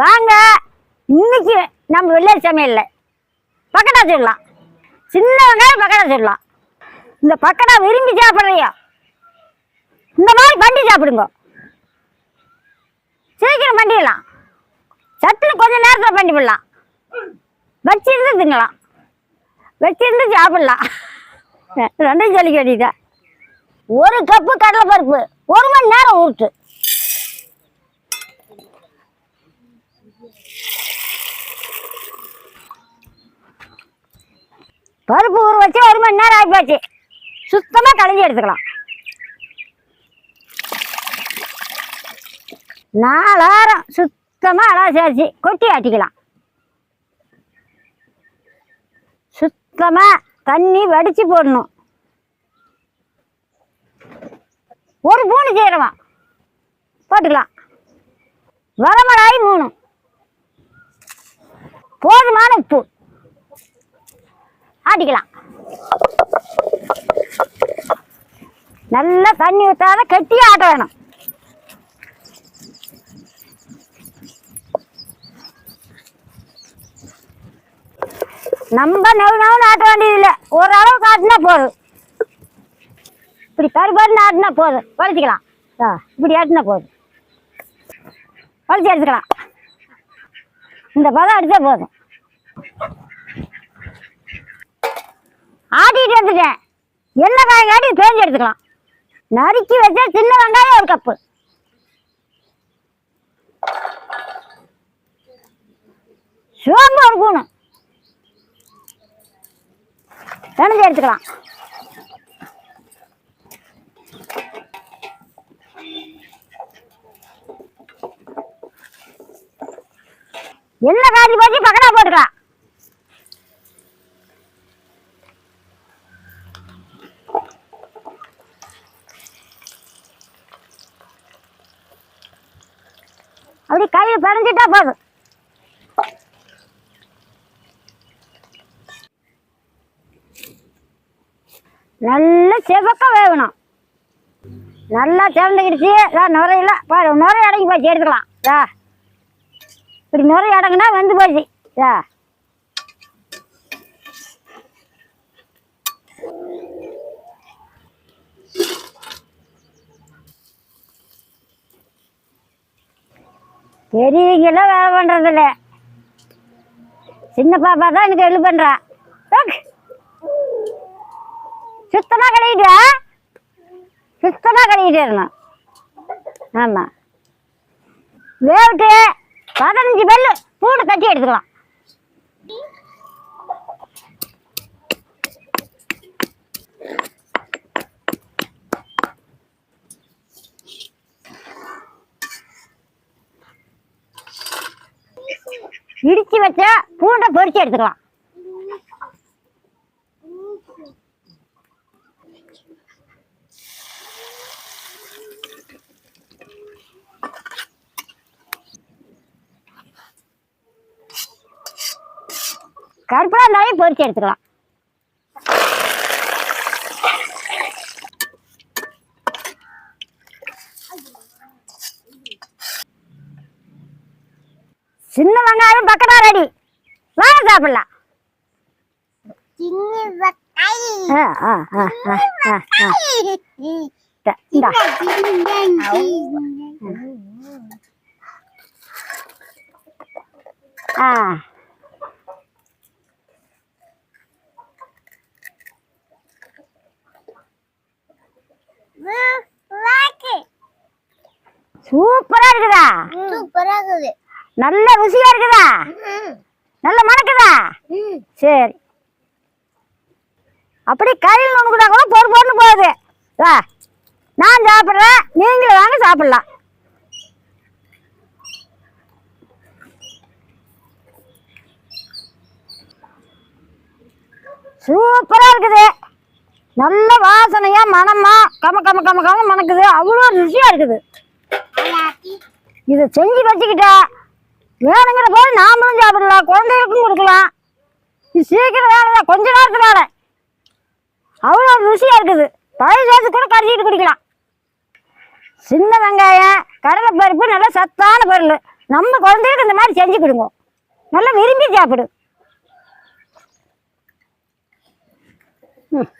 வாங்க. இன்னைக்கு நம்ம வெள்ளரி சமையல்ல பக்கடா சுடலாம் சின்ன வெங்காயம் பக்கடா சுடலாம் இந்த பக்கடா விரும்பி சாப்பிட்றியா? இந்த மாதிரி பண்டி சாப்பிடுங்க. சீக்கிரம் பண்ணிடலாம். சட்டுன்னு கொஞ்சம் நேரத்தில் பண்ணி விடலாம். வச்சிருந்து திங்கலாம். வச்சிருந்து சாப்பிடலாம். ரெண்டும் சொல்லிக்க வேண்டியதா ஒரு கப்பு கடலை பருப்பு ஒரு மணி நேரம் ஊற்று பருப்பு ஊற வச்சு ஒரு மணி நேரம் ஆகிப்போச்சு சுத்தமாக களைஞ்சி எடுத்துக்கலாம். நாலாயிரம் சுத்தமாக அழகா சேர்த்து கொட்டி ஆட்டிக்கலாம். சுத்தமாக தண்ணி வடித்து போடணும். ஒரு பூண்டு செய்கிறவன் போட்டுக்கலாம். வரமிளகாய் மூணு ஆட்டிக்கலாம் நல்லா தண்ணி ஊற்றாத கட்டி ஆட்ட வேணும். நம்ம நவு நவுன்னு ஆட்ட வேண்டியதில்லை. ஓரளவுக்கு காட்டினா போதும். இப்படி பருபருன்னு ஆட்டினா போதும். குறைச்சிக்கலாம் ஆ இப்படி ஆட்டினா போதும். குறைச்சி எடுத்துக்கலாம். இந்த பதம் அடித்தா போதும். வந்துட்டேன் என்ன காய் தேஞ்சு எடுத்துக்கலாம். நறுக்கி வச்சா சின்ன வெங்காயம் ஒரு கப்பு. சோம்பு ஒரு கூணு பிணைஞ்சு எடுத்துக்கலாம். என்ன காய்ச்சி போச்சு? பக்கடா போட்டுக்கலாம். அப்படி கையை பிணைஞ்சிட்டா போதும். நல்லா செவக்க வேகணும். நல்லா சிறந்துக்கிடுச்சு நுரையில பாரு நுரை அடங்கி போச்சு எடுத்துக்கலாம். இதா இப்படி நுரை அடங்குனா வந்து போச்சு. இதா பெரியவங்கெல்லாம் வேலை பண்ணுறதில்ல சின்ன பாப்பா தான் எனக்கு ஹெல்ப் பண்ணுறா சுத்தமாக கழுவிட்டு சுத்தமாக கழுவிட்டு இருந்தோம் ஆமாம் வேவிட்டு பதினஞ்சு பெல்லு பூண்டு தட்டி எடுத்துக்கலாம். இடிச்சு வச்ச பூண்டை பொரிச்சு எடுத்துக்கலாம். கருப்பா இருந்தாலே பொரிச்சு எடுத்துக்கலாம். சின்ன வெங்காயம் பக்கடா ரெடி. வாங்க சாப்பிடலாம். ஆ சூப்பரா இருக்குதா? சூப்பரா இருக்குது. நல்ல ருசியா இருக்குதா? நல்ல மணக்குதா? சரி. அப்படி கையில் நுணுக்குதா கூட பொறு பொறுன்னு போகுது. வா. நான் சாப்பிட்றேன். நீங்களும் வாங்க சாப்பிடலாம். சூப்பரா இருக்குது. நல்ல வாசனையா மணமா கம கம கம கம மணக்குது. அவ்வளோ ருசியா இருக்குது. இதை செஞ்சு வச்சுக்கிட்டா வேணுங்கிற போது நாமளும் சாப்பிடலாம் குழந்தைகளுக்கும் கொடுக்கலாம். சீக்கிரம் வேலை கொஞ்ச நேரத்து வேலை. அவ்வளோ ருசியாக இருக்குது. பழைய சேர்த்து கூட கருதிட்டு குடிக்கலாம். சின்ன வெங்காயம் கடலை பருப்பு நல்லா சத்தான பொருள். நம்ம குழந்தைகளுக்கு இந்த மாதிரி செஞ்சு கொடுங்க. நல்லா விரும்பி சாப்பிடு. ம்.